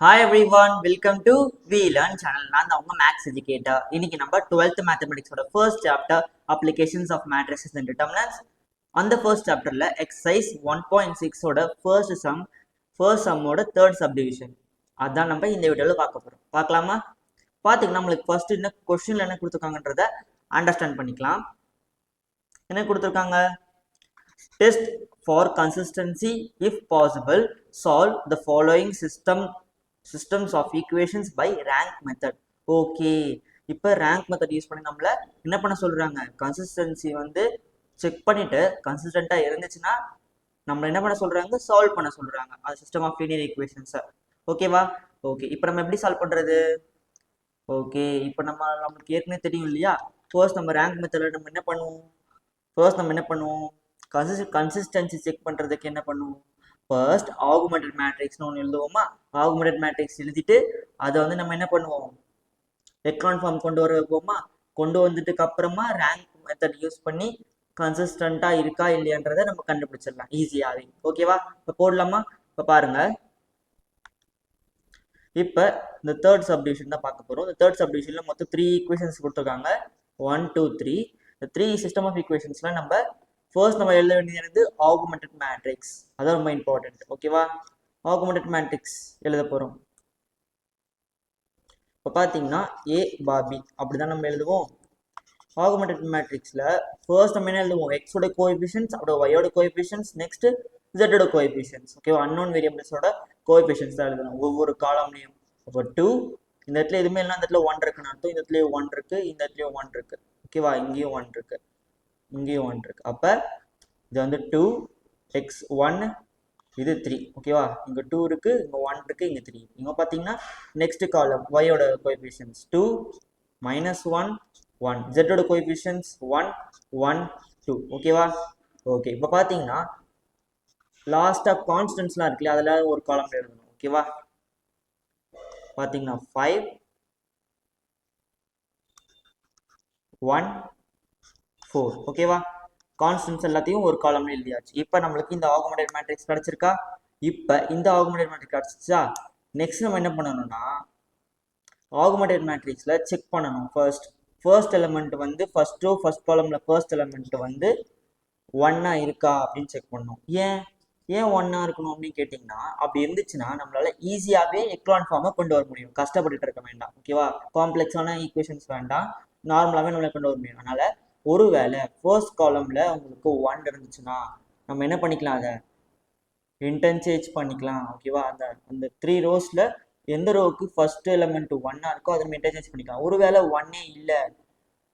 Hi everyone welcome to we learn channel நான் தான் உங்க மேக்ஸ் எஜுகேட்டர் இன்னைக்கு நம்ம twelfth மேத்தமெட்டிக்ஸோட first chapter applications of matrices and determinants அந்த ஃபர்ஸ்ட் சாப்டர்ல எக்ஸசைஸ் ஒன் பாயிண்ட் சிக்ஸோட ஃபர்ஸ்ட் சம் ஃபர்ஸ்ட் சம்மோட தேர்ட் சப்டிவிஷன் அதான் நம்ம இந்த வீடியோவில் பார்க்க போகிறோம் பார்க்கலாமா? பார்த்தீங்கன்னா நம்மளுக்கு ஃபர்ஸ்ட் என்ன கொஸ்டின்ல என்ன கொடுத்துருக்காங்கன்றத அண்டர்ஸ்டாண்ட் பண்ணிக்கலாம். என்ன கொடுத்துருக்காங்க? Test for consistency if possible solve the following system systems of equations by rank method okay இப்போ ரேங்க் மெத்தட் யூஸ் பண்ணி நம்மள என்ன பண்ண சொல்றாங்க? கன்சிஸ்டன்சி வந்து செக் பண்ணிட்டு கன்சிஸ்டண்டா இருந்துச்சுன்னா நம்மள என்ன பண்ண சொல்றாங்க? சால்வ் பண்ண சொல்றாங்க. அது சிஸ்டம் ஆஃப் லீனியர் ஈக்குவேஷன்ஸை ஓகேவா ஓகே இப்போ நம்ம எப்படி சால்வ் பண்றது? ஓகே இப்போ நம்ம நம்மளுக்கு ஏற்கனவே தெரியும் இல்லையா? ஃபர்ஸ்ட் நம்ம ரேங்க் மெத்தடில் நம்ம என்ன பண்ணுவோம்? ஃபர்ஸ்ட் நம்ம என்ன பண்ணுவோம்? கன்சிஸ் கன்சிஸ்டன்சி செக் பண்ணுறதுக்கு என்ன பண்ணுவோம்? ஃபர்ஸ்ட் ஆகுமெண்டட் மேட்ரிக்ஸ்னு ஒன்று எழுதுவோமா? ஆகுமெண்டட் மேட்ரிக்ஸ் எழுதிட்டு அதை வந்து நம்ம என்ன பண்ணுவோம்? எக்ரான் ஃபார்ம் கொண்டு வர வைப்போமா? கொண்டு வந்துட்டுக்கு அப்புறமா ரேங்க் மெத்தட் யூஸ் பண்ணி கன்சிஸ்டண்ட்டாக இருக்கா இல்லையான்றதை நம்ம கண்டுபிடிச்சிடலாம் ஈஸியாகவே ஓகேவா இப்போ போடலாமா? இப்போ பாருங்க. இப்போ இந்த தேர்ட் சப்டிவிஷன் தான் பார்க்க போகிறோம் இந்த தேர்ட் சப்டிவிஷனில் மொத்தம் த்ரீ ஈக்குவேஷன்ஸ் கொடுத்துருக்காங்க. ஒன் டூ த்ரீ இந்த த்ரீ சிஸ்டம் ஆஃப் ஈக்குவேஷன்ஸ்லாம் நம்ம ஃபர்ஸ்ட் நம்ம எழுத வேண்டியது ஆகுமெண்டட் மேட்ரிக்ஸ் அதான் ரொம்ப இம்பார்ட்டன்ட் ஓகேவா ஆகுமெண்டட் மேட்ரிக்ஸ் எழுத போகிறோம் இப்போ பார்த்தீங்கன்னா ஏ பாபி. அப்படி தான் நம்ம எழுதுவோம். ஆகுமெண்டட் மேட்ரிக்ஸில் ஃபர்ஸ்ட் நம்ம என்ன எழுதுவோம்? எக்ஸோட கோஎபிஷியன்ஸ் அப்புறம் ஒயோட கோஎபிஷியன்ஸ் நெக்ஸ்ட் ஜெட்டோட கோஎபிஷியன்ஸ் ஓகேவா அன்னோன் வேரியபிள்ஸோட கோஎபிஷியன்ஸ் தான் எழுதணும். ஒவ்வொரு காலம்லையும் அப்போ டூ இந்த இடத்துல எதுவுமே இல்லை இந்த இடத்துல ஒன் இருக்குன்னு அர்த்தம். இந்த இடத்துலயும் ஒன் இருக்கு இந்த இடத்துலயும் ஒன் இருக்கு. ஓகேவா இங்கேயும் ஒன் இருக்கு. இங்கேயும் ஒன் இருக்கு. அப்போ இது வந்து டூ எக்ஸ் ஒன் இது த்ரீ ஓகேவா இங்கே டூ இருக்கு இங்கே ஒன் இருக்கு இங்கே த்ரீ இங்கே பார்த்தீங்கன்னா next column ஒயோட coefficients two minus one one ஜெட்டோட coefficients one one two ஓகேவா ஓகே இப்போ பார்த்தீங்கன்னா லாஸ்ட்டாக கான்ஸ்டன்ட்ஸ்லாம் இருக்குல்ல அதில் ஒரு காலம் எழுதணும். ஓகேவா பார்த்தீங்கன்னா ஃபைவ் ஒன் ஃபோர் ஓகேவா கான்ஸ்டன்ஸ் எல்லாத்தையும் ஒரு காலம்ல எழுதியாச்சு. இப்போ நம்மளுக்கு இந்த ஆகுமெண்டட் மேட்ரிக்ஸ் கிடச்சிருக்கா? இப்போ இந்த ஆகுமெண்டட் மேட்ரிக்ஸ் கிடச்சிச்சா நெக்ஸ்ட் நம்ம என்ன பண்ணணும்னா ஆகுமெண்டட் மேட்ரிக்ஸில் செக் பண்ணணும் ஃபர்ஸ்ட் ஃபர்ஸ்ட் எலமெண்ட் வந்து ஃபர்ஸ்ட் ஃபர்ஸ்ட் காலமில் ஃபர்ஸ்ட் எலமெண்ட் வந்து ஒன்னா இருக்கா அப்படின்னு செக் பண்ணணும். ஏன்? ஏன் ஒன்னா இருக்கணும் அப்படின்னு கேட்டிங்கன்னா அப்படி இருந்துச்சுன்னா நம்மளால ஈஸியாகவே எக்லான் ஃபார்மை கொண்டு வர முடியும். கஷ்டப்பட்டுட்டு இருக்க வேண்டாம். ஓகேவா காம்ப்ளெக்ஸான ஈக்குவேஷன்ஸ் வேண்டாம். நார்மலாகவே நம்மளால கொண்டு வர முடியும். அதனால ஒருவேளை ஃபர்ஸ்ட் காலம்ல உங்களுக்கு ஒன் இருந்துச்சுன்னா நம்ம என்ன பண்ணிக்கலாம் அதை? இன்டென்சேஜ் பண்ணிக்கலாம் ஓகேவா அந்த அந்த த்ரீ ரோஸ்ல எந்த ரோவுக்கு ஃபர்ஸ்ட் எலமெண்ட் ஒன்னா இருக்கோ அதை நம்ம இன்டர்சேஞ்ச் பண்ணிக்கலாம். ஒருவேளை ஒன்னே இல்லை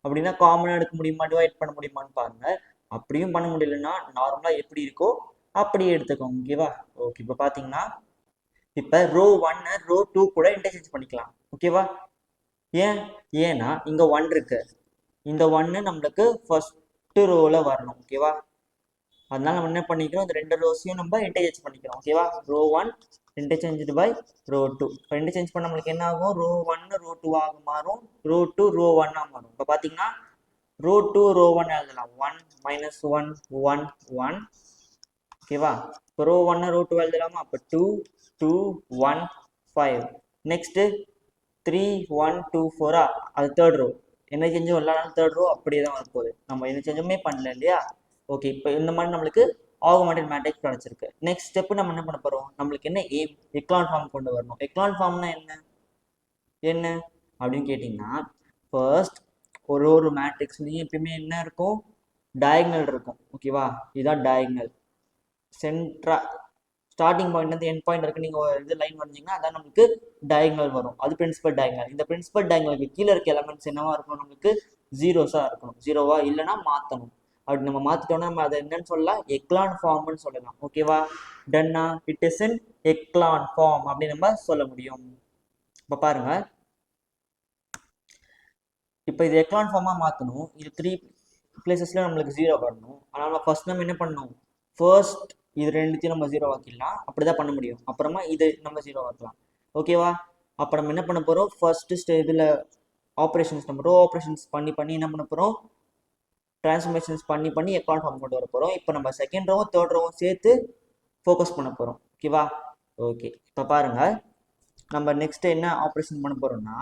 அப்படின்னா காமனாக எடுக்க முடியுமா டிவைட் பண்ண முடியுமான்னு பாருங்க. அப்படியும் பண்ண முடியலன்னா நார்மலாக எப்படி இருக்கோ அப்படியே எடுத்துக்கோங்க ஓகேவா ஓகே இப்போ பார்த்தீங்கன்னா இப்போ ரோ ஒன்னு ரோ டூ கூட இன்டர்சேஞ்ச் பண்ணிக்கலாம் ஓகேவா ஏன்? ஏன்னா இங்கே ஒன் இருக்கு. இந்த ஒன்று நம்மளுக்கு ஃபர்ஸ்ட் ரோவில் வரணும் ஓகேவா அதனால நம்ம என்ன பண்ணிக்கிறோம் இந்த ரெண்டு ரோஸையும் நம்ம இன்டர்சேஞ்ச் பண்ணிக்கிறோம் ஓகேவா row one interchange by row two இப்போ இன்டர்சேஞ்ச் பண்ண நம்மளுக்கு என்ன ஆகும்? ரோ ஒன் ரோ டூவாக மாறும். ரோ டூ ரோ ஒன்னாக மாறும். இப்போ பார்த்தீங்கன்னா ரோ டூ ரோ ஒன் எழுதலாம். One minus one one one ஓகேவா இப்போ ரோ ஒன்னு ரோ டூ எழுதலாமா? அப்போ two two one five next three one two ஃபோரா அது தேர்ட் ரோ என்ன செஞ்சும் எல்லாரும் தேர்ட் ரோ அப்படியே தான் வரப்போகுது நம்ம என்ன செஞ்சுமே பண்ணல இல்லையா? ஓகே இப்போ இந்த மாதிரி நம்மளுக்கு ஆகுமெண்டட் மேட்ரிக்ஸ் கிடச்சிருக்கு. நெக்ஸ்ட் ஸ்டெப் நம்ம என்ன பண்ண போகிறோம் நம்மளுக்கு என்ன ஏ எக்லான் ஃபார்ம் கொண்டு வரணும். எக்லான் ஃபார்ம்னா என்ன? என்ன? அப்படின்னு கேட்டிங்கன்னா ஃபர்ஸ்ட் ஒரு ஒரு மேட்ரிக்ஸ்லையும் எப்பயுமே என்ன இருக்கும்? டயக்னல் இருக்கும். ஓகேவா இதுதான் டயக்னல் சென்ட்ரா ஸ்டார்டிங் பாயிண்ட் வந்து என் பாயிண்ட் இருக்கு நீங்கள் இது லைன் வரைஞ்சிங்கன்னா அதான் நமக்கு டயங்கல் வரும். அது பிரின்சிபல் டயங்கல் இந்த பிரின்சிபல் டயங்கலுக்கு கீழே இருக்க எலமெண்ட்ஸ் என்னவா இருக்கணும்? நமக்கு ஜீரோஸாக இருக்கணும். ஜீரோவா இல்லைன்னா மாற்றணும் அப்படி நம்ம மாற்றிட்டோம்னா நம்ம அதை என்னன்னு சொல்லலாம்? எக்லான் ஃபார்ம்னு சொல்லலாம். ஓகேவா டன்னா it is in echelon form அப்படின்னு நம்ம சொல்ல முடியும். இப்போ பாருங்க. இப்போ இது எக்லான் ஃபார்மாக மாற்றணும் இது த்ரீ பிளேசஸில் நம்மளுக்கு ஜீரோ வரணும். அதனால் ஃபர்ஸ்ட் நம்ம என்ன பண்ணணும்? ஃபர்ஸ்ட் இது ரெண்டுத்தையும் நம்ம ஜீரோ ஆக்கிடலாம். அப்படி தான் பண்ண முடியும். அப்புறமா இது நம்ம ஜீரோ ஆக்கலாம். ஓகேவா? அப்போ நம்ம என்ன பண்ண போகிறோம் ஃபர்ஸ்ட்டு ஸ்டே இதில் ஆப்ரேஷன்ஸ் நம்ம ரோ ஆப்ரேஷன்ஸ் பண்ணி பண்ணி என்ன பண்ண போகிறோம் டிரான்ஸ்ஃபர்மேஷன்ஸ் பண்ணி பண்ணி எக்கான் ஃபார்ம் கொண்டு வர போகிறோம் இப்போ நம்ம செகண்ட் ரோவும் தேர்ட் ரோவும் சேர்த்து ஃபோக்கஸ் பண்ண போகிறோம் ஓகேவா? ஓகே. இப்போ பாருங்கள் நம்ம நெக்ஸ்ட் என்ன ஆப்ரேஷன் பண்ண போகிறோம்னா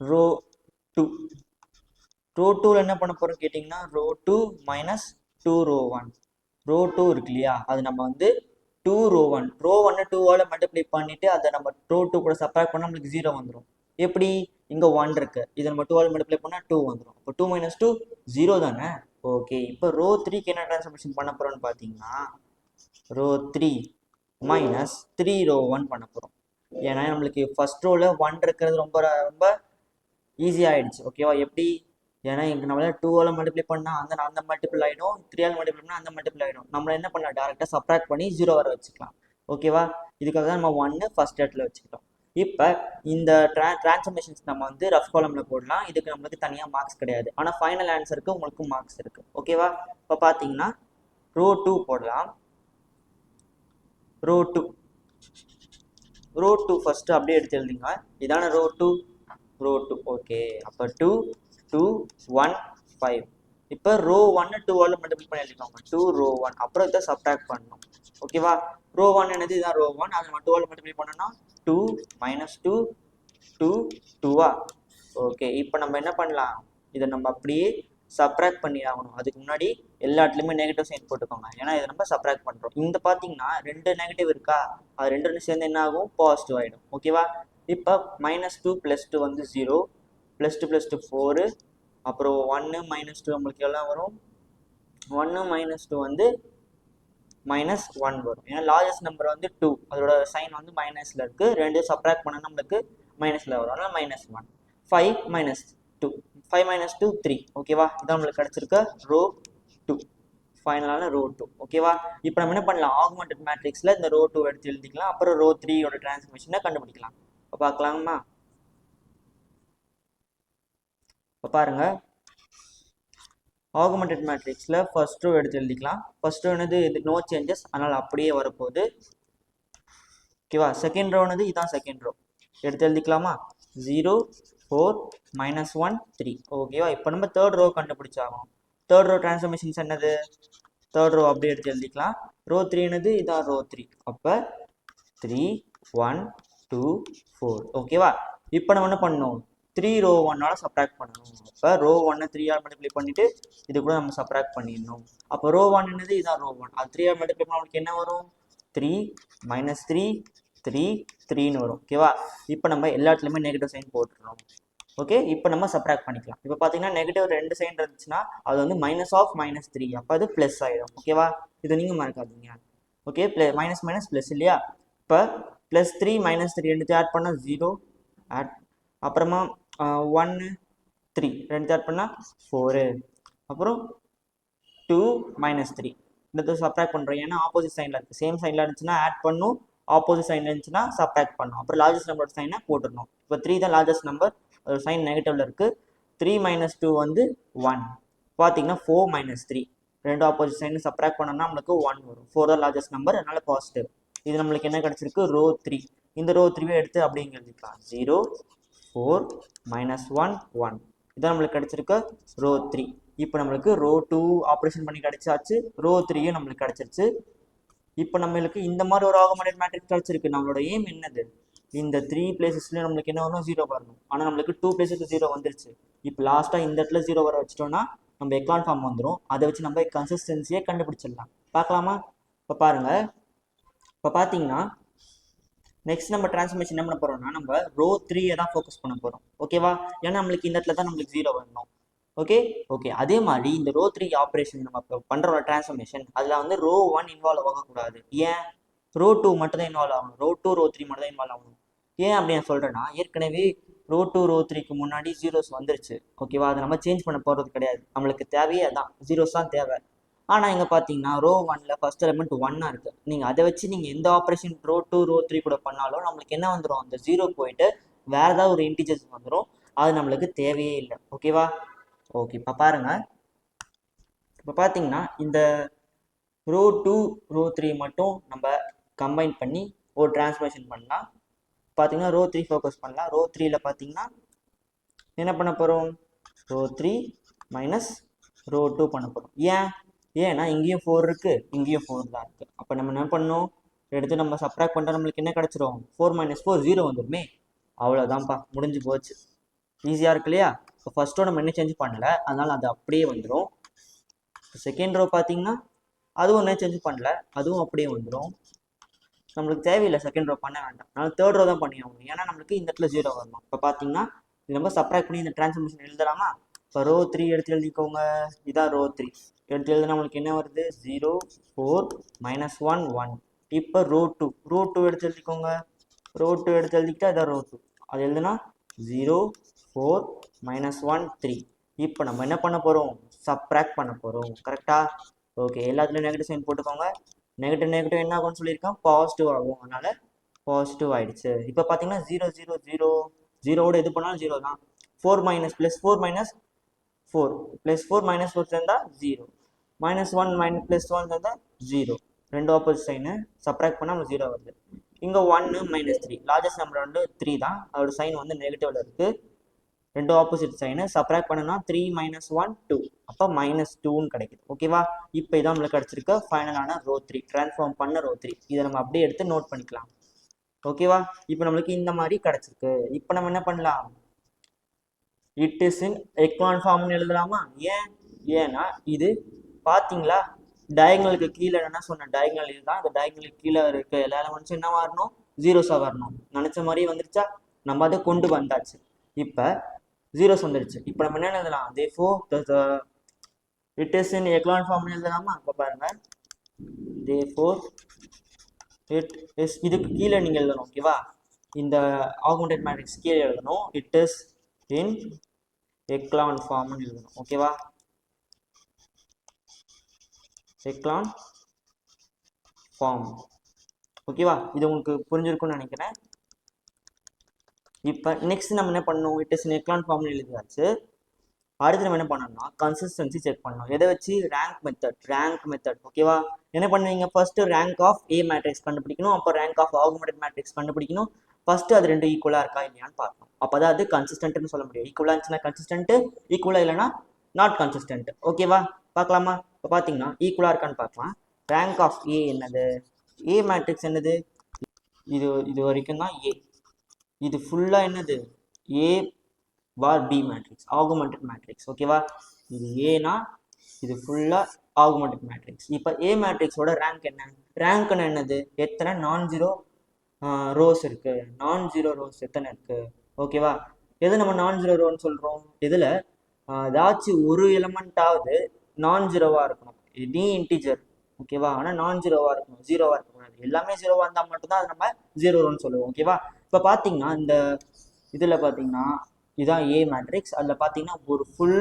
ரோ டூ ரோ டூவில் என்ன பண்ண போகிறோம் கேட்டிங்கன்னா row two minus two row one row two இருக்கு இல்லையா? அது நம்ம வந்து டூ ரோ ஒன் ரோ ஒன்று டூவால் மல்டிப்ளை பண்ணிவிட்டு அதை நம்ம ரோ டூ கூட சப்ராக்ட் பண்ணால் நம்மளுக்கு ஜீரோ வந்துடும் எப்படி? இங்கே ஒன் இருக்குது இதை நம்ம டூவால் மல்டிப்ளை பண்ணால் டூ வந்துடும் இப்போ டூ மைனஸ் டூ ஜீரோ தானே? ஓகே இப்போ ரோ த்ரீக்கு என்ன ட்ரான்ஸ்ஃபர்மேஷன் பண்ண போகிறோன்னு பார்த்தீங்கன்னா row three minus three row one பண்ண போகிறோம் ஏன்னா நம்மளுக்கு ஃபஸ்ட் ரோவில் ஒன் இருக்கிறது ரொம்ப ரொம்ப ஈஸியாக ஆகிடுச்சு ஓகேவா எப்படி? ஏன்னா எங்கள் நம்மளால் டூவால் மல்டிப்ளை பண்ணால் அந்த அந்த மல்டிபிள் ஆகிடும் த்ரீயால் மல்டிப்ளை பண்ணால் அந்த மல்டிபிள் ஆகிடும் நம்மள என்ன பண்ணலாம்? டேரெக்டாக சப்ராக்ட் பண்ணி ஜீரோ வர வச்சுக்கலாம். ஓகேவா இதுக்காக தான் நம்ம ஒன்று ஃபர்ஸ்ட் இடத்துல வச்சுக்கிட்டோம். இப்போ இந்த ட்ரா டிரான்ஸ்ஃபர்மேஷன்ஸ் நம்ம வந்து ரஃப் காலமில் போடலாம். இதுக்கு நம்மளுக்கு தனியாக மார்க்ஸ் கிடையாது. ஆனால் ஃபைனல் ஆன்சருக்கு உங்களுக்கு மார்க்ஸ் இருக்குது ஓகேவா இப்போ பார்த்தீங்கன்னா ரோ டூ போடலாம். Row two row two first அப்படியே எடுத்து எழுதிங்க. இதான row two row two okay அப்போ டூ டூ ஒன் ஃபைவ் இப்போ ரோ ஒன்னு டூவால் மல்டிபிள் பண்ணி எழுதிக்கோங்க. டூ ரோ ஒன் அப்புறம் இதை சப்ட்ராக்ட் பண்ணணும். ஓகேவா ரோ ஒன் என்னது? இதான் ரோ ஒன் அது நம்ம டூவால் மல்டிபிள் பண்ணோம்னா டூ மைனஸ் டூ டூ டூவா ஓகே இப்போ நம்ம என்ன பண்ணலாம்? இதை நம்ம அப்படியே சப்ராக்ட் பண்ணி ஆகணும். அதுக்கு முன்னாடி எல்லா இடத்துலையுமே நெகட்டிவ் சைன் போட்டுக்கோங்க. ஏன்னா இதை நம்ம சப்ராக்ட் பண்ணுறோம் இந்த பார்த்தீங்கன்னா ரெண்டு நெகட்டிவ் இருக்கா? அது ரெண்டு சேர்ந்து என்ன ஆகும்? பாசிட்டிவ் ஆகிடும் ஓகேவா இப்போ மைனஸ் டூ ப்ளஸ் டூ வந்து zero plus two plus two four அப்புறம் ஒன்று மைனஸ் டூ நம்மளுக்கு எல்லாம் வரும். ஒன்று மைனஸ் டூ வந்து மைனஸ் ஒன் வரும். ஏன்னா லார்ஜஸ்ட் நம்பர் வந்து டூ அதோட சைன் வந்து மைனஸில் இருக்குது ரெண்டு சப்ராக்ட் பண்ணால் நம்மளுக்கு மைனஸில் வரும். அதனால் minus one five minus two five minus two three ஓகேவா இதான் நம்மளுக்கு கிடச்சிருக்க ரோ டூ ஃபைனலான ரோ டூ ஓகேவா இப்போ நம்ம என்ன பண்ணலாம்? ஆகுமெண்டட் மேட்ரிக்ஸில் இந்த ரோ டூ எடுத்து எழுதிக்கலாம். அப்புறம் ரோ த்ரீயோட டிரான்ஸ்மிஷனை கண்டுபிடிக்கலாம். இப்போ பார்க்கலாமா? இப்போ பாருங்க. ஆகுமெண்டட் மேட்ரிக்ஸில் ஃபர்ஸ்ட் ரோ எடுத்து எழுதிக்கலாம். ஃபஸ்ட் ரோனது இது நோ சேஞ்சஸ் அதனால் அப்படியே வரப்போகுது. ஓகேவா செகண்ட் ரோனது இதுதான் செகண்ட் ரோ எடுத்து எழுதிக்கலாமா? Zero four minus one three ஓகேவா இப்போ நம்ம தேர்ட் ரோ கண்டுபிடிச்சாகும் தேர்ட் ரோ டிரான்ஸ்ஃபர்மேஷன்ஸ் என்னது? தேர்ட் ரோ அப்படியே எடுத்து எழுதிக்கலாம். ரோ த்ரீனது இதான் ரோ த்ரீ அப்போ த்ரீ ஒன் டூ ஃபோர் ஓகேவா இப்போ நம்ம என்ன பண்ணணும்? த்ரீ ரோ ஒன்னால சப்ராக்ட் பண்ணணும். அப்போ ரோ ஒன்னை த்ரீ ஆர் மல்டிப்ளை பண்ணிட்டு இது கூட நம்ம சப்ராக்ட் பண்ணிடணும். அப்போ ரோ ஒன் என்னது? இதான் ரோ ஒன் அது த்ரீ ஆர் மல்டிப்ளை பண்ண நம்மளுக்கு என்ன வரும்? த்ரீ மைனஸ் த்ரீ த்ரீ த்ரீன்னு வரும். ஓகேவா இப்போ நம்ம எல்லா இடத்துலையுமே நெகட்டிவ் சைன் போட்டுருவோம் ஓகே இப்போ நம்ம சப்ராக்ட் பண்ணிக்கலாம். இப்போ பார்த்தீங்கன்னா நெகட்டிவ் ரெண்டு சைன் இருந்துச்சுன்னா அது வந்து மைனஸ் ஆஃப் மைனஸ் த்ரீ அப்போ அது ப்ளஸ் ஆகிடும் ஓகேவா இது நீங்கள் மறக்காதீங்க. ஓகே ப்ளே மைனஸ் மைனஸ் ப்ளஸ் இல்லையா? இப்போ ப்ளஸ் த்ரீ மைனஸ் த்ரீ ரெண்டுத்தையும் ஆட் பண்ணால் ஜீரோ ஆட் அப்புறமா ஒன்று த்ரீ ரெண்டு ஆட் பண்ணால் ஃபோரு அப்புறம் டூ மைனஸ் த்ரீ இந்த சப்ராக்ட் பண்ணுறோம் ஏன்னா ஆப்போசிட் சைனில் இருக்குது சேம் சைனில் இருந்துச்சுன்னா ஆட் பண்ணும். ஆப்போசிட் சைன் இருந்துச்சுன்னா சப்ராக்ட் பண்ணும். அப்புறம் லார்ஜஸ்ட் நம்பரோட சைனை போட்டுடணும். இப்போ த்ரீ தான் லார்ஜஸ்ட் நம்பர் ஒரு சைன் நெகட்டிவில் இருக்குது த்ரீ மைனஸ் டூ வந்து ஒன் பார்த்தீங்கன்னா ஃபோர் மைனஸ் த்ரீ ரெண்டு ஆப்போசிட் சைன் சப்ராக்ட் பண்ணோம்னா நம்மளுக்கு ஒன் வரும். ஃபோர் தான் லார்ஜஸ்ட் நம்பர் அதனால் பாசிட்டிவ் இது நம்மளுக்கு என்ன கிடச்சிருக்கு? ரோ த்ரீ இந்த ரோ த்ரீவே எடுத்து அப்படிங்கிறதுக்கலாம் zero four minus one one இதான் நம்மளுக்கு கிடச்சிருக்க ரோ த்ரீ இப்போ நம்மளுக்கு ரோ டூ ஆப்ரேஷன் பண்ணி கிடச்சாச்சு. ரோ த்ரீயும் நம்மளுக்கு கிடச்சிருச்சு. இப்போ நம்மளுக்கு இந்த மாதிரி ஒரு ஆகமெண்டட் மேட்ரிக்ஸ் கிடச்சிருக்கு. நம்மளோட எய்ம் என்னது? இந்த த்ரீ பிளேசஸ்லேயும் நம்மளுக்கு என்ன வரணும் ஜீரோ வரணும். ஆனால் நம்மளுக்கு டூ பிளேசஸ் ஜீரோ வந்துருச்சு. இப்போ லாஸ்ட்டாக இந்த இடத்துல ஜீரோ வர வச்சிட்டோம்னா நம்ம எக்கான் ஃபார்ம் வந்துடும் அதை வச்சு நம்ம கன்சிஸ்டன்சியை கண்டுபிடிச்சிடலாம். பார்க்கலாமா? இப்போ பாருங்கள் இப்போ பார்த்தீங்கன்னா நெக்ஸ்ட் நம்ம டிரான்ஸ்ஃபர்மேஷன் என்ன பண்ண போறோம்னா நம்ம ரோ த்ரீயை தான் ஃபோக்கஸ் பண்ண போறோம். ஓகேவா ஏன்னா நம்மளுக்கு இந்த இடத்துல தான் நம்மளுக்கு ஜீரோ வரணும். ஓகே ஓகே அதே மாதிரி இந்த ரோ த்ரீ ஆப்ரேஷன் நம்ம இப்போ பண்ற டிரான்ஸ்ஃபர்மேஷன் அதில் வந்து ரோ ஒன் இன்வால்வ் ஆகக்கூடாது. ஏன்? ரோ டூ மட்டும் தான் இன்வால்வ் ஆகணும். ரோ டூ ரோ த்ரீ மட்டும் தான் இன்வால்வ் ஆகணும். ஏன் அப்படி நான் சொல்றேன்னா ஏற்கனவே ரோ டூ ரோ த்ரீக்கு முன்னாடி ஜீரோஸ் வந்துருச்சு. ஓகேவா அதை நம்ம சேஞ்ச் பண்ண போறது கிடையாது. நம்மளுக்கு தேவையே அதான். ஜீரோஸ் தான் தேவை. ஆனால் இங்கே பார்த்தீங்கன்னா ரோ ஒன்ல ஃபர்ஸ்ட் எலிமெண்ட் ஒன்னாக இருக்கு. நீங்கள் அதை வச்சு நீங்கள் எந்த operation row two row three கூட பண்ணாலும் நம்மளுக்கு என்ன வந்துடும் அந்த ஜீரோ போயிட்டு வேற ஏதாவது ஒரு இன்டிஜர்ஸ் வந்துடும் அது நம்மளுக்கு தேவையே இல்லை. ஓகேவா ஓகே இப்போ பாருங்க. இப்போ பார்த்தீங்கன்னா இந்த ரோ டூ ரோ த்ரீ மட்டும் நம்ம கம்பைன் பண்ணி ஒரு டிரான்ஸ்ஃபர்மேஷன் பண்ணலாம். பார்த்தீங்கன்னா ரோ த்ரீ ஃபோக்கஸ் பண்ணலாம். ரோ த்ரீல பார்த்தீங்கன்னா என்ன பண்ண போகிறோம் row three minus row two பண்ண போகிறோம் ஏன்? ஏன்னா இங்கேயும் ஃபோர் இருக்குது இங்கேயும் ஃபோர் தான் இருக்குது அப்போ நம்ம என்ன பண்ணணும்? எடுத்து நம்ம சப்ராக்ட் பண்ணுற நம்மளுக்கு என்ன கிடச்சிரும்? ஃபோர் மைனஸ் ஃபோர் ஜீரோ வந்துருமே. அவ்வளோதான்ப்பா முடிஞ்சு போச்சு. ஈஸியாக இருக்கு இல்லையா? இப்போ ஃபஸ்ட்டோ நம்ம என்ன சேஞ்ச் பண்ணல? அதனால் அது அப்படியே வந்துடும் செகண்ட் ரோ பார்த்தீங்கன்னா அதுவும் என்ன சேஞ்ச் பண்ணல? அதுவும் அப்படியே வந்துடும் நம்மளுக்கு தேவையில்லை செகண்ட் ரோ பண்ண வேண்டாம். அதனால் தேர்ட் ரோ தான் பண்ணி ஆகணும் ஏன்னா நம்மளுக்கு இந்த இடத்துல ஜீரோ வரணும். இப்போ பார்த்தீங்கன்னா இது நம்ம சப்ராக்ட் பண்ணி இந்த டிரான்ஸ்ஃபர்மேஷன் எழுதலாமா? இப்போ ரோ த்ரீ எடுத்து எழுதிக்கோங்க. இதான் ரோ த்ரீ எடுத்து எழுதுனா நம்மளுக்கு என்ன வருது? Zero four minus one one இப்போ ரோ டூ ரோ டூ எடுத்து எழுதிக்கோங்க. ரோ டூ எடுத்து எழுதிக்கிட்டா இதான் ரோ டூ அது எழுதுனா zero four minus one three இப்போ நம்ம என்ன பண்ண போகிறோம் சப்ராக்ட் பண்ண போகிறோம் கரெக்டாக ஓகே எல்லாத்துலேயும் நெகட்டிவ் சைன் போட்டுக்கோங்க. நெகட்டிவ் நெகட்டிவ் என்ன ஆகும்னு சொல்லியிருக்கேன்? பாசிட்டிவ் ஆகும். அதனால் பாசிட்டிவ் ஆகிடுச்சு இப்போ பார்த்தீங்கன்னா ஜீரோ ஜீரோ ஜீரோ ஜீரோவோட எது பண்ணாலும் ஜீரோ தான். Four minus plus four minus four plus four minus four சேர்ந்தால் zero minus one minus plus one வந்து ஜீரோ ரெண்டு ஆப்போசிட் சைனு சப்ராக்ட் பண்ணால் நம்ம ஜீரோ வருது. இங்கே ஒன்று மைனஸ் த்ரீ லார்ஜஸ்ட் நம்பர் வந்து த்ரீ தான். அதோட சைன் வந்து நெகட்டிவில் இருக்குது ரெண்டு ஆப்போசிட் சைனு சப்ராக்ட் பண்ணனா த்ரீ மைனஸ் ஒன் டூ அப்போ மைனஸ் டூன்னு கிடைக்குது. ஓகேவா இப்போ இதான் நம்மளுக்கு கிடச்சிருக்க. ஃபைனலான ரோ த்ரீ ட்ரான்ஸ்ஃபார்ம் பண்ண ரோ த்ரீ இதை நம்ம அப்படியே எடுத்து நோட் பண்ணிக்கலாம். ஓகேவா இப்போ நம்மளுக்கு இந்த மாதிரி கிடச்சிருக்கு. இப்போ நம்ம என்ன பண்ணலாம்? இட் இஸ் இன் எக்வான் ஃபார்ம்னு எழுதலாமா? ஏன்? ஏன்னா இது பார்த்தீங்களா டயங்கலுக்கு கீழே என்ன சொன்ன டயங்கல் இதுதான். இந்த டயங்கலுக்கு கீழே இருக்க எல்லா எலமெண்ட்ஸும் என்ன வரணும்? ஜீரோஸாக வரணும். நினச்ச மாதிரியே வந்துருச்சா? நம்ம அதை கொண்டு வந்தாச்சு. இப்போ ஜீரோஸ் வந்துருச்சு. இப்போ நம்ம என்ன எழுதலாம்? Therefore it is in echelon ஃபார்ம்னு எழுதலாமா? இப்போ பாருங்க. தே ஃபோர் இட் இஸ் இதுக்கு கீழே நீங்கள் எழுதணும் ஓகேவா இந்த ஆகுமெண்டட் மேட்ரிக்ஸ் கீழே எழுதணும். இட் இஸ் இன் எக்லான் ஃபார்ம்னு எழுதணும் ஓகேவா எக்லான் ஃபார்ம் ஓகேவா இது உங்களுக்கு புரிஞ்சிருக்கும்னு நினைக்கிறேன். இப்போ நெக்ஸ்ட் நம்ம என்ன பண்ணணும்? இட் இஸ் எக்லான் ஃபார்ம்னு எழுதியாச்சு. அடுத்து நம்ம என்ன பண்ணணும்னா கன்சிஸ்டன்சி செக் பண்ணணும். எதை வச்சு? ரேங்க் மெத்தட் ரேங்க் மெத்தட் ஓகேவா என்ன பண்ணுவீங்க? First rank of A matrix கண்டுபிடிக்கணும். அப்போ ரேங்க் ஆஃப் ஆகுமெண்டட் மேட்ரிக்ஸ் கண்டுபிடிக்கணும். ஃபர்ஸ்ட் அது ரெண்டு ஈக்குவலாக இருக்கா இல்லையான்னு பார்க்கணும். அப்போ தான் அது கன்சிஸ்டன்ட்னு சொல்ல முடியும். ஈக்குவலாக இருந்துச்சுன்னா கன்சிஸ்டன்ட் ஈக்குவலாக இல்லைன்னா நாட் கன்சிஸ்டன்ட் ஓகேவா பார்க்கலாமா? இப்போ பார்த்தீங்கன்னா ஈக்குவலாக இருக்கான்னு பார்க்கலாம். ரேங்க் ஆஃப் ஏ என்னது? ஏ மேட்ரிக்ஸ் என்னது? இது இது வரைக்கும் தான் ஏ இது ஃபுல்லாக என்னது? A bar B matrix augmented matrix ஓகேவா இது ஏனா இது ஃபுல்லாக ஆகுமெண்டட் மேட்ரிக்ஸ் இப்போ ஏ மேட்ரிக்ஸோட ரேங்க் என்ன? ரேங்க்னு என்னது? எத்தனை? நான் ஜீரோ ரோஸ் இருக்குது நான் ஜீரோ ரோஸ் எத்தனை இருக்குது ஓகேவா எது நம்ம நான் ஜீரோ ரோன்னு சொல்கிறோம் இதில் ஏதாச்சும் ஒரு எலமெண்ட்டாவது நான் ஜீரோவாக இருக்கணும் நீ இன்டிஜர் ஓகேவா ஆனால் நான் ஜீரோவாக இருக்கணும் ஜீரோவாக இருக்கக்கூடாது எல்லாமே ஜீரோவாக இருந்தால் மட்டும்தான் அது நம்ம ஜீரோ ரோன்னு சொல்லுவோம் ஓகேவா இப்போ பார்த்தீங்கன்னா இந்த இதில் பார்த்தீங்கன்னா இதுதான் ஏ மேட்ரிக்ஸ் அதில் பார்த்தீங்கன்னா ஒரு ஃபுல்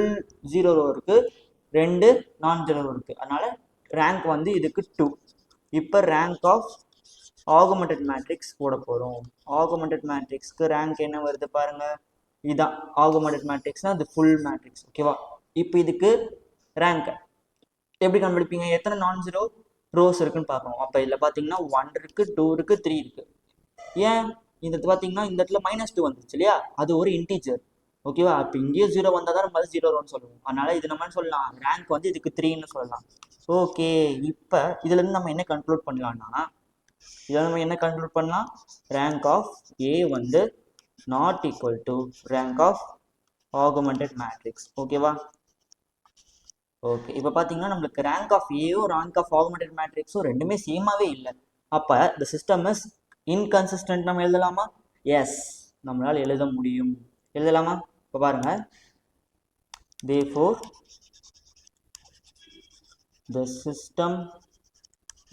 ஜீரோ ரோ இருக்குது ரெண்டு நான் ஜீரோ ரோ இருக்குது அதனால் ரேங்க் வந்து இதுக்கு டூ இப்போ ரேங்க் ஆஃப் ஆகுமெண்டட் மேட்ரிக்ஸ் போட போகிறோம் ஆகுமெண்டட் மேட்ரிக்ஸ்க்கு ரேங்க் என்ன வருது பாருங்க. இதுதான் ஆகுமெண்டட் மேட்ரிக்ஸ்னால் அது ஃபுல் மேட்ரிக்ஸ் ஓகேவா இப்போ இதுக்கு ரேங்க் எப்படி கண்டுபிடிப்பீங்க? எத்தனை நான் ஜீரோ ரோஸ் இருக்குன்னு பார்க்கணும். அப்போ இதில் பார்த்தீங்கன்னா ஒன் இருக்குது டூ இருக்குது த்ரீ இருக்குது ஏன்? இந்த பார்த்தீங்கன்னா இந்த இடத்துல மைனஸ் டூ வந்துருச்சு இல்லையா? அது ஒரு இன்டீஜர் ஓகேவா அப்போ இங்கேயும் ஜீரோ வந்தால் தான் நம்ம அது ஜீரோ ரோன்னு சொல்லுவோம். அதனால் இது நம்ம சொல்லலாம்? ரேங்க் வந்து இதுக்கு த்ரீன்னு சொல்லலாம். ஓகே இப்போ இதுலேருந்து நம்ம என்ன கன்க்ளூட் பண்ணலாம்னா இதில் நம்ம என்ன கன்க்ளூட் பண்ணலாம்? ரேங்க் ஆஃப் ஏ வந்து not equal to rank of augmented matrix ஓகேவா ஓகே இப்போ பார்த்தீங்கன்னா நம்மளுக்கு ரேங்க் ஆஃப் ஏயும் ரேங்க் ஆஃப் ஆகுமெண்டட் மேட்ரிக்ஸும் ரெண்டுமே சேமாகவே இல்லை. அப்போ த சிஸ்டம் இஸ் இன்கன்சிஸ்டன்ட் நம்ம எழுதலாமா? எஸ் நம்மளால் எழுத முடியும். எழுதலாமா? இப்போ பாருங்கள் therefore the system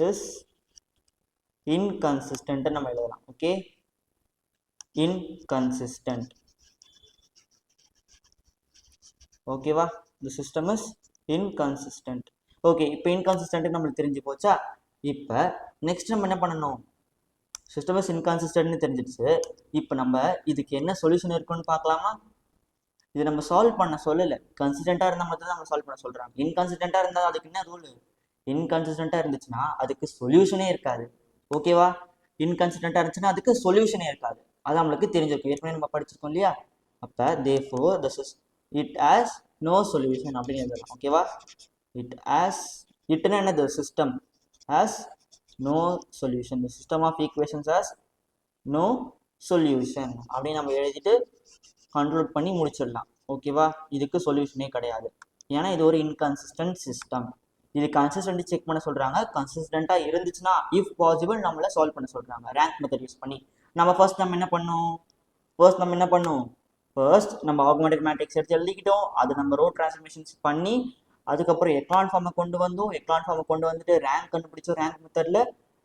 is inconsistent நம்ம எழுதலாம். ஓகே இன்கன்சிஸ்டன்ட் ஓகேவா the system is inconsistent okay இப்போ இன்கன்சிஸ்டன்ட் நம்மளுக்கு தெரிஞ்சு போச்சா? இப்போ நெக்ஸ்ட் நம்ம என்ன பண்ணணும்? சிஸ்டம் இஸ் இன்கன்சிஸ்டன்ட்னு தெரிஞ்சிடுச்சு. இப்போ நம்ம இதுக்கு என்ன சொல்யூஷன் இருக்குன்னு பார்க்கலாமா? இது நம்ம சால்வ் பண்ண சொல்லலை. கன்சிஸ்டண்ட்டாக இருந்தால் மட்டும் தான் நம்ம சால்வ் பண்ண சொல்கிறாங்க இன்கன்சிஸ்டண்ட்டாக இருந்தால் அதுக்கு என்ன ரூல் இன்கன்சிஸ்டண்ட்டாக இருந்துச்சுன்னா அதுக்கு சொல்யூஷனே இருக்காது. ஓகேவா இன்கன்சிஸ்டண்ட்டாக இருந்துச்சுன்னா அதுக்கு சொல்யூஷனே இருக்காது. அது நம்மளுக்கு தெரிஞ்சிருக்கும். ஏற்கனவே நம்ம படிச்சிருக்கோம் இல்லையா? அப்போ therefore the is it has no solution அப்படின்னு எழுதலாம். ஓகேவா இட் ஆஸ் இட்னா என்னது? System has no solution system of equations has no solution அப்படின்னு நம்ம எழுதிட்டு கண்ட்ரோல் பண்ணி முடிச்சிடலாம். ஓகேவா இதுக்கு சொல்யூஷனே கிடையாது. ஏன்னா இது ஒரு இன்கன்சிஸ்டன்ட் சிஸ்டம் இது கன்சிஸ்டன்ட் செக் பண்ண சொல்கிறாங்க கன்சிஸ்டண்ட்டாக இருந்துச்சுன்னா இஃப் பாசிபிள் நம்மளை சால்வ் பண்ண சொல்கிறாங்க ரேங்க் மெத்தட் யூஸ் பண்ணி. நம்ம ஃபர்ஸ்ட் நம்ம என்ன பண்ணோம்? ஃபர்ஸ்ட் நம்ம என்ன பண்ணும்? ஃபர்ஸ்ட் நம்ம ஆகுமெண்டட் மேட்ரிக்ஸ் எடுத்து எழுதிக்கிட்டோம். அது நம்ம ரோ டிரான்ஸ்ஃபர்மேஷன்ஸ் பண்ணி அதுக்கப்புறம் எக்லான் ஃபார்மை கொண்டு வந்தோம். எக்லான் ஃபார்மை கொண்டு வந்துட்டு ரேங்க் கண்டுபிடிச்சோம். ரேங்க் மெத்தடில்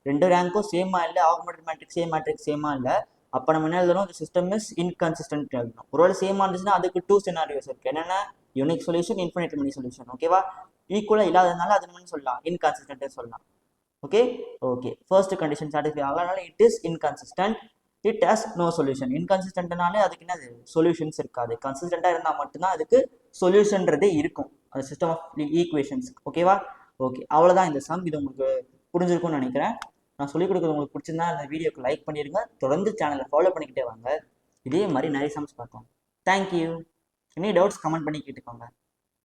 ரெண்டு ரேங்க்கும் சேமா இல்லை ஆகுமெண்டட் மேட்ரிக்ஸ் சேம் மேட்ரிக்ஸ் சேமா இல்லை. அப்போ நம்ம என்ன எழுதணும் சிஸ்டம் இஸ் இன்கன்சிஸ்டன்ட் எழுதணும் ஒருவேளை சேமா இருந்துச்சுன்னா அதுக்கு டூ சினாரியோஸ் இருக்குது என்னென்ன unique solution infinite many solution ஓகேவா ஈக்குவலாக இல்லாததுனால அது நம்ம சொல்லலாம். இன்கன்சிஸ்டன்ட் சொல்லலாம். Okay okay first condition satisfy ஆகலனால it is inconsistent it has no solution இன்கன்சிஸ்டன்ட்னாலே அதுக்கு என்னது? சொல்யூஷன்ஸ் இருக்காது. கன்சிஸ்டண்டாக இருந்தால் மட்டும்தான் அதுக்கு சொல்யூஷன்றதே இருக்கும். அந்த சிஸ்டம் ஆஃப் ஈக்குவேஷன்ஸ் ஓகேவா ஓகே அவ்வளோதான் இந்த சம் இது உங்களுக்கு புரிஞ்சிருக்கும்னு நினைக்கிறேன். நான் சொல்லிக் கொடுக்குறது உங்களுக்கு பிடிச்சிருந்தா இந்த வீடியோக்கு லைக் பண்ணிடுங்க தொடர்ந்து சேனலை ஃபாலோ பண்ணிக்கிட்டே வாங்க. இதே மாதிரி நிறைய சம்ஸ் பார்க்கலாம். தேங்க்யூ எனி டவுட்ஸ் கமெண்ட் பண்ணி கேட்டுக்கோங்க.